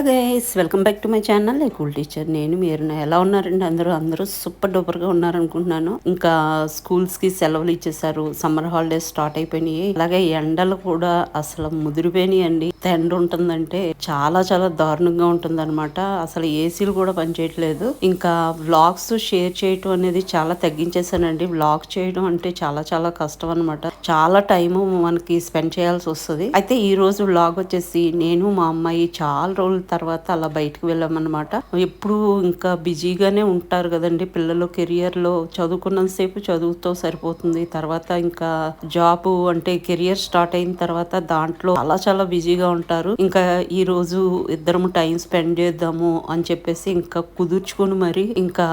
Hello guys welcome back to my channel cool teacher నేను మీరు ఎలా ఉన్నారండి అందరూ? అందరూ సూపర్ డూపర్గా ఉన్నారనుకుంటున్నాను. ఇంకా స్కూల్స్కి సెలవులు ఇచ్చేసారు సమ్మర్ హాలిడేస్ స్టార్ట్ అయిపోయినాయి. అలాగే ఎండలు కూడా అసలు ముదిరిపోయినాయి అండి ఎండ ఉంటుందంటే చాలా చాలా దారుణంగా ఉంటుంది అనమాట అసలు ఏసీలు కూడా పనిచేయట్లేదు ఇంకా వ్లాగ్స్ షేర్ చేయటం అనేది చాలా తగ్గించేసానండి వ్లాగ్ చేయడం అంటే చాలా చాలా కష్టం అనమాట చాలా టైం మనకి స్పెండ్ చేయాల్సి వస్తుంది. అయితే ఈ రోజు వ్లాగ్ వచ్చేసి నేను మా అమ్మాయి చాలా రోజులు తర్వాత అలా బయటకు వెళ్ళామన్నమాట. ఎప్పుడు ఇంకా బిజీగానే ఉంటారు కదండి. పిల్లలు కెరియర్లో చదువుకున్నంతసేపు చదువుతో సరిపోతుంది. తర్వాత ఇంకా జాబ్ అంటే కెరియర్ స్టార్ట్ అయిన తర్వాత దాంట్లో చాలా చాలా బిజీగా ఉంటారు. ఇంకా ఈ రోజు ఇద్దరము టైం స్పెండ్ చేద్దాము అని చెప్పేసి ఇంకా కుదుర్చుకొని మరి ఇంకా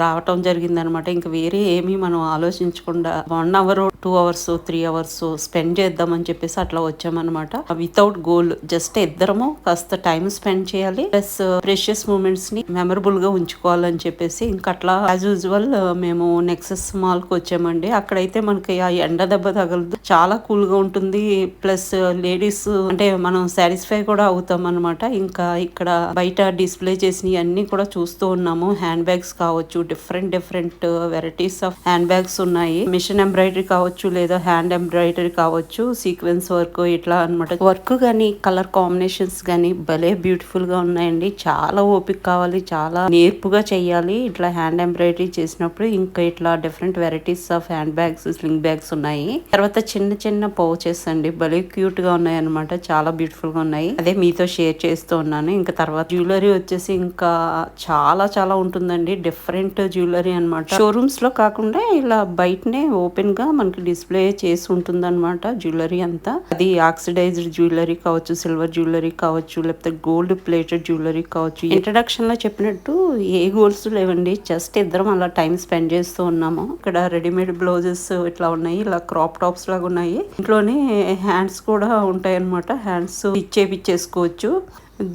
రావటం జరిగిందనమాట ఇంకా వేరే ఏమీ మనం ఆలోచించకుండా one hour two hours three hours spend చేద్దాం అని చెప్పేసి అట్లా వచ్చామన్నమాట. వితౌట్ గోల్ జస్ట్ ఇద్దరము కాస్త టైం స్పెండ్ చేయాలి. ప్లస్ ప్రెషియస్ మూమెంట్స్ని మెమరబుల్గా ఉంచుకోవాలని చెప్పేసి ఇంకా అట్లా యాజ్ యూజువల్ uh, మేము నెక్సెస్ మాల్కి వచ్చామండి. అక్కడైతే మనకి ఆ ఎండ దెబ్బ తగలదు. చాలా కూల్గా ఉంటుంది. ప్లస్ లేడీస్ uh, uh, అంటే మనం సాటిస్ఫై కూడా అవుతాం అనమాట ఇంకా ఇక్కడ బయట డిస్ప్లే చేసినవి అన్ని కూడా చూస్తూ ఉన్నాము. హ్యాండ్ బ్యాగ్స్ కావచ్చు different different varieties of handbags ఉన్నాయి. మిషన్ ఎంబ్రాయిడరీ కావచ్చు లేదా హ్యాండ్ ఎంబ్రాయిడరీ కావచ్చు సీక్వెన్స్ వర్క్ ఇట్లా అనమాట వర్క్ కానీ కలర్ కాంబినేషన్స్ కానీ భలే బ్యూటిఫుల్గా ఉన్నాయండి. చాలా ఓపిక కావాలి చాలా నేర్పుగా చెయ్యాలి. ఇట్లా హ్యాండ్ ఎంబ్రాయిడరీ చేసినప్పుడు ఇంకా ఇట్లా different varieties of handbags sling bags ఉన్నాయి. తర్వాత చిన్న చిన్న పౌచెస్ అండి. భలే క్యూట్గా ఉన్నాయి అనమాట చాలా బ్యూటిఫుల్గా ఉన్నాయి. అదే మీతో షేర్ చేస్తూ ఉన్నాను. ఇంకా తర్వాత జ్యువెలరీ వచ్చేసి ఇంకా చాలా చాలా ఉంటుందండి. డిఫరెంట్ జ్యువెలరీ అనమాట షోరూమ్స్లో కాకుండా ఇలా బయటనే ఓపెన్గా మనకి డిస్ప్లే చేసి ఉంటుందన్నమాట జ్యువెలరీ అంతా. అది ఆక్సిడైజ్డ్ జ్యువెలరీ కావచ్చు సిల్వర్ జ్యువెలరీ కావచ్చు లేకపోతే గోల్డ్ ప్లేటెడ్ జ్యువెలరీ కావచ్చు. ఇంట్రడక్షన్లో చెప్పినట్టు ఏ గోల్స్ లేవండి జస్ట్ ఇద్దరం అలా టైం స్పెండ్ చేస్తూ ఉన్నాము. ఇక్కడ రెడీమేడ్ బ్లౌజెస్ ఇట్లా ఉన్నాయి ఇలా క్రాప్ టాప్స్ లాగా ఉన్నాయి. ఇంట్లోనే హ్యాండ్స్ కూడా ఉంటాయి అనమాట హ్యాండ్స్ ఇచ్చేపిచ్చేసుకోవచ్చు.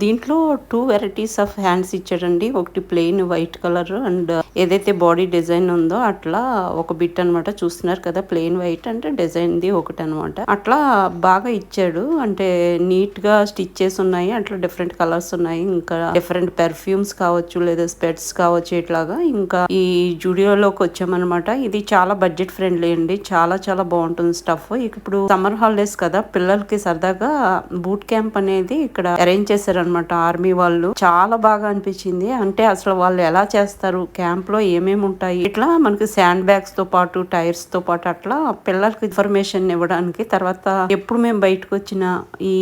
దీంట్లో టూ వెరైటీస్ ఆఫ్ హ్యాండ్స్ ఇచ్చాడండి. ఒకటి ప్లెయిన్ వైట్ కలర్ అండ్ ఏదైతే బాడీ డిజైన్ ఉందో అట్లా ఒక బిట్ అనమాట చూస్తున్నారు కదా ప్లెయిన్ వైట్ అంటే డిజైన్ ది ఒకటి అనమాట అట్లా బాగా ఇచ్చాడు. అంటే నీట్గా స్టిచ్చెస్ ఉన్నాయి అట్లా డిఫరెంట్ కలర్స్ ఉన్నాయి. ఇంకా డిఫరెంట్ పెర్ఫ్యూమ్స్ కావచ్చు లేదా స్పెట్స్ కావచ్చు ఇట్లాగా. ఇంకా ఈ జూడియోలోకి వచ్చామన్నమాట. ఇది చాలా బడ్జెట్ ఫ్రెండ్లీ అండి. చాలా చాలా బాగుంటుంది స్టఫ్. ఇప్పుడు సమ్మర్ హాలిడేస్ కదా పిల్లలకి సరదాగా బూట్ క్యాంప్ అనేది ఇక్కడ అరేంజ్ చేశారు చేశారనమాట ఆర్మీ వాళ్ళు. చాలా బాగా అనిపించింది. అంటే అసలు వాళ్ళు ఎలా చేస్తారు? క్యాంప్లో ఏమేమి ఉంటాయి? ఇట్లా మనకి శాండ్ బ్యాగ్స్తో పాటు టైర్స్తో పాటు అట్లా పిల్లలకు ఇన్ఫర్మేషన్ ఇవ్వడానికి తర్వాత ఎప్పుడు మేము బయటకు వచ్చిన ఈ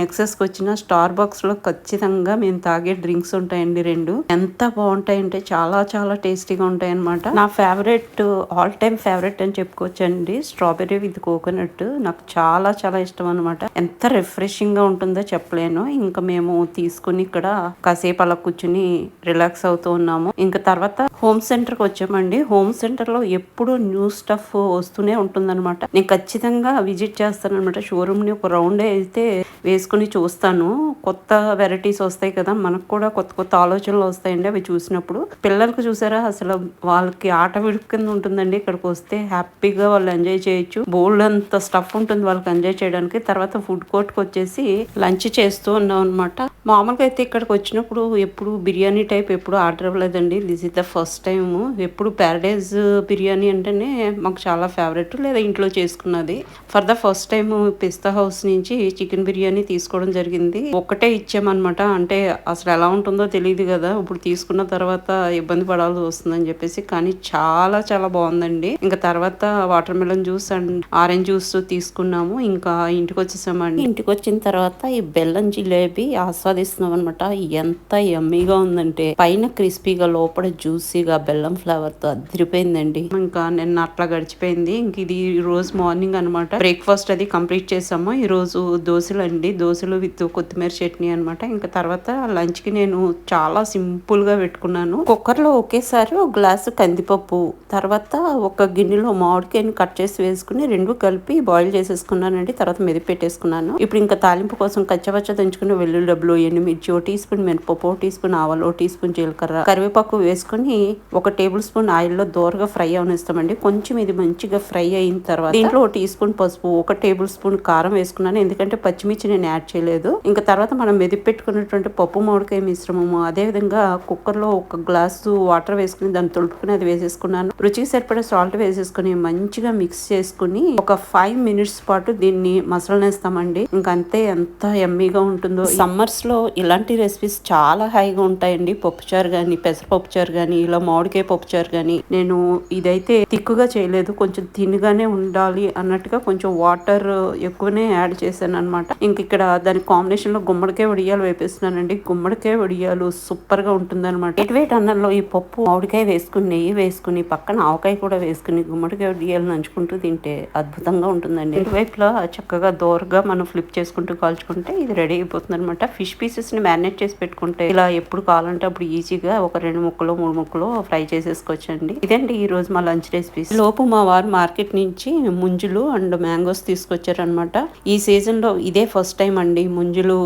నెక్సెస్కి వచ్చిన స్టార్ బాక్స్లో ఖచ్చితంగా మేము తాగే డ్రింక్స్ ఉంటాయండి రెండు. ఎంత బాగుంటాయంటే చాలా చాలా టేస్టీగా ఉంటాయి అనమాట నా ఫేవరెట్ ఆల్ టైమ్ ఫేవరెట్ అని చెప్పుకోవచ్చండి. స్ట్రాబెర్రీ విత్ కోకోనట్ నాకు చాలా చాలా ఇష్టం అనమాట ఎంత రిఫ్రెషింగ్గా ఉంటుందో చెప్పలేను. ఇంకా మేము తీసుకుని ఇక్కడ కాసేపు అలా కూర్చుని రిలాక్స్ అవుతూ ఉన్నాము. ఇంకా తర్వాత హోమ్ సెంటర్కి వచ్చామండి. హోమ్ సెంటర్లో ఎప్పుడు న్యూ స్టఫ్ వస్తూనే ఉంటుందన్నమాట. నేను ఖచ్చితంగా విజిట్ చేస్తాను అనమాట షోరూమ్ని ఒక రౌండ్ అయితే వేసుకుని చూస్తాను. కొత్త వెరైటీస్ వస్తాయి కదా మనకు కూడా కొత్త కొత్త ఆలోచనలు వస్తాయండి అవి చూసినప్పుడు. పిల్లలకు చూసారా? అసలు వాళ్ళకి ఆట విడుపు కింద ఉంటుందండి. ఇక్కడికి వస్తే హ్యాపీగా వాళ్ళు ఎంజాయ్ చేయొచ్చు. బోల్డ్ అంత స్టఫ్ ఉంటుంది వాళ్ళకి ఎంజాయ్ చేయడానికి. తర్వాత ఫుడ్ కోర్ట్కి వచ్చేసి లంచ్ చేస్తూ ఉన్నాం అనమాట మామూలుగా అయితే ఇక్కడికి వచ్చినప్పుడు ఎప్పుడు బిర్యానీ టైప్ ఎప్పుడు ఆర్డర్ ఇవ్వలేదండి this is the first time ఎప్పుడు ప్యారడైజ్ బిర్యానీ అంటేనే మాకు చాలా ఫేవరెట్ లేదా ఇంట్లో చేసుకున్నది. For the first time Pista House నుంచి చికెన్ బిర్యానీ తీసుకోవడం జరిగింది. ఒక్కటే ఇచ్చామన్నమాట అంటే అసలు ఎలా ఉంటుందో తెలియదు కదా. ఇప్పుడు తీసుకున్న తర్వాత ఇబ్బంది పడాల్సి వస్తుందని చెప్పేసి కానీ చాలా చాలా బాగుందండి. ఇంకా తర్వాత watermelon juice and orange juice తీసుకున్నాము. ఇంకా ఇంటికి వచ్చేసామండి. ఇంటికి వచ్చిన తర్వాత ఈ బెల్లం జిలేబీ ఆస్వాదిస్తున్నాం అనమాట ఎంత ఎమ్మీగా ఉందంటే పైన క్రిస్పీగా లోపల జ్యూసీగా బెల్లం ఫ్లేవర్తో అదిరిపోయిందండి. ఇంకా నిన్న అట్లా గడిచిపోయింది. ఇంక ఇది రోజు మార్నింగ్ అనమాట బ్రేక్ఫాస్ట్ అది కంప్లీట్ చేసాము. ఈ రోజు దోశలు అండి దోశలు విత్ కొత్తిమీర చట్నీ అనమాట ఇంకా తర్వాత లంచ్కి నేను చాలా సింపుల్గా పెట్టుకున్నాను. కుక్కర్లో ఒకేసారి ఒక గ్లాసు కందిపప్పు తర్వాత ఒక గిన్నెలో మామిడికాయని కట్ చేసి వేసుకుని రెండు కలిపి బాయిల్ చేసేసుకున్నానండి. తర్వాత మెది పెట్టేసుకున్నాను. ఇప్పుడు ఇంకా తాలింపు కోసం కచ్చపచ్చ దంచుకుని వెల్లుల్లి డబ్బులు ఎండుమిర్చి ఓ టీ స్పూన్ మినపప్పు ఓ టీ స్పూన్ ఆవాలు ఓ టీ స్పూన్ జీలకర్ర కరివేపాకు వేసుకొని ఒక టేబుల్ స్పూన్ ఆయిల్లో దోరగా ఫ్రై అవనిస్తామండి. కొంచెం ఇది మంచిగా ఫ్రై అయిన తర్వాత దీంట్లో ఒక టీ స్పూన్ పసుపు ఒక టేబుల్ స్పూన్ కారం వేసుకున్నాను. ఎందుకంటే పచ్చిమిర్చి నేను యాడ్ చేయలేదు. ఇంకా తర్వాత మనం మెదిపి పెట్టుకున్నటువంటి పప్పు మామిడికాయ మిశ్రమము అదే విధంగా కుక్కర్లో ఒక గ్లాసు వాటర్ వేసుకుని దాన్ని తొలుపుకుని అది వేసేసుకున్నాను. రుచికి సరిపడే సాల్ట్ వేసేసుకుని మంచిగా మిక్స్ చేసుకుని ఒక ఫైవ్ మినిట్స్ పాటు దీన్ని మసలనేస్తామండి ఇంకంతే అంతే ఎంత ఎమ్మీగా ఉంటుందో. సమ్మర్స్లో ఇలాంటి రెసిపీస్ చాలా హైగా ఉంటాయండి. పప్పుచారు గాని పెసరపప్పు చారు కానీ ఇలా మామిడికాయ పప్పుచారు కానీ నేను ఇదైతే తిక్కుగా చేయలేదు. కొంచెం తినగానే ఉండాలి అన్నట్టుగా కొంచెం వాటర్ ఎక్కువనే యాడ్ చేశాను అనమాట ఇంక ఇక్కడ దాని కాంబినేషన్లో గుమ్మడికాయ వడియాలు వేపిస్తున్నానండి. గుమ్మడికాయ వడియాలు సూపర్గా ఉంటుంది అనమాట అన్నంలో ఈ పప్పు మామిడికాయ వేసుకుని నెయ్యి వేసుకుని పక్కన ఆవకాయ కూడా వేసుకుని గుమ్మడికాయ వడియాలు నంచుకుంటూ తింటే అద్భుతంగా ఉంటుందండి. ఇటువైపులో చక్కగా దోరగా మనం ఫ్లిప్ చేసుకుంటూ కాల్చుకుంటే ఇది రెడీ అయిపోతుంది అనమాట ఫిష్ పీసెస్ని మ్యారినేట్ చేసి పెట్టుకుంటే ఇలా ఎప్పుడు కావాలంటే అప్పుడు ఈజీగా ఒక రెండు ముక్కలు మూడు ముక్కలు ఫ్రై చేసేసుకోవచ్చండి. ఇదండి ఈ రోజు మా లంచ్ రెసిపీస్. లోపు మా వారు మార్కెట్ నుంచి ముంజులు అండ్ మ్యాంగోస్ తీసుకొచ్చారనమాట ఈ సీజన్లో ఇదే ఫస్ట్ టైం అండి ముంజులు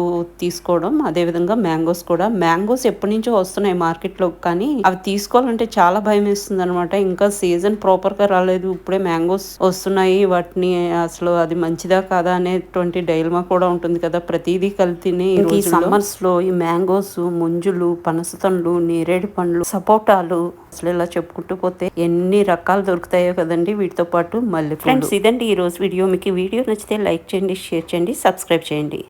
తీసుకోవడం అదే విధంగా మ్యాంగోస్ కూడా. మ్యాంగోస్ ఎప్పటి నుంచో వస్తున్నాయి మార్కెట్లో కానీ అవి తీసుకోవాలంటే చాలా భయం వేస్తుంది అనమాట ఇంకా సీజన్ ప్రాపర్గా రాలేదు. ఇప్పుడే మ్యాంగోస్ వస్తున్నాయి. వాటిని అసలు అది మంచిదా కాదా అనేటువంటి డైల్మా కూడా ఉంటుంది కదా. ప్రతిదీ కలితిని ఈ సమ్మర్స్లో ఈ మ్యాంగోస్ ముంజులు పనస పండ్లు నేరేడు పండ్లు సపోటాలు అసలు ఇలా చెప్పుకుంటూ పోతే ఎన్ని రకాలు దొరుకుతాయో కదండి వీటితో పాటు మళ్ళీ ఫ్రెండ్స్ ఇదండి ఈ రోజు వీడియో. మీకు ఈ వీడియో నచ్చితే లైక్ చేయండి షేర్ చేయండి సబ్స్క్రైబ్ చేయండి.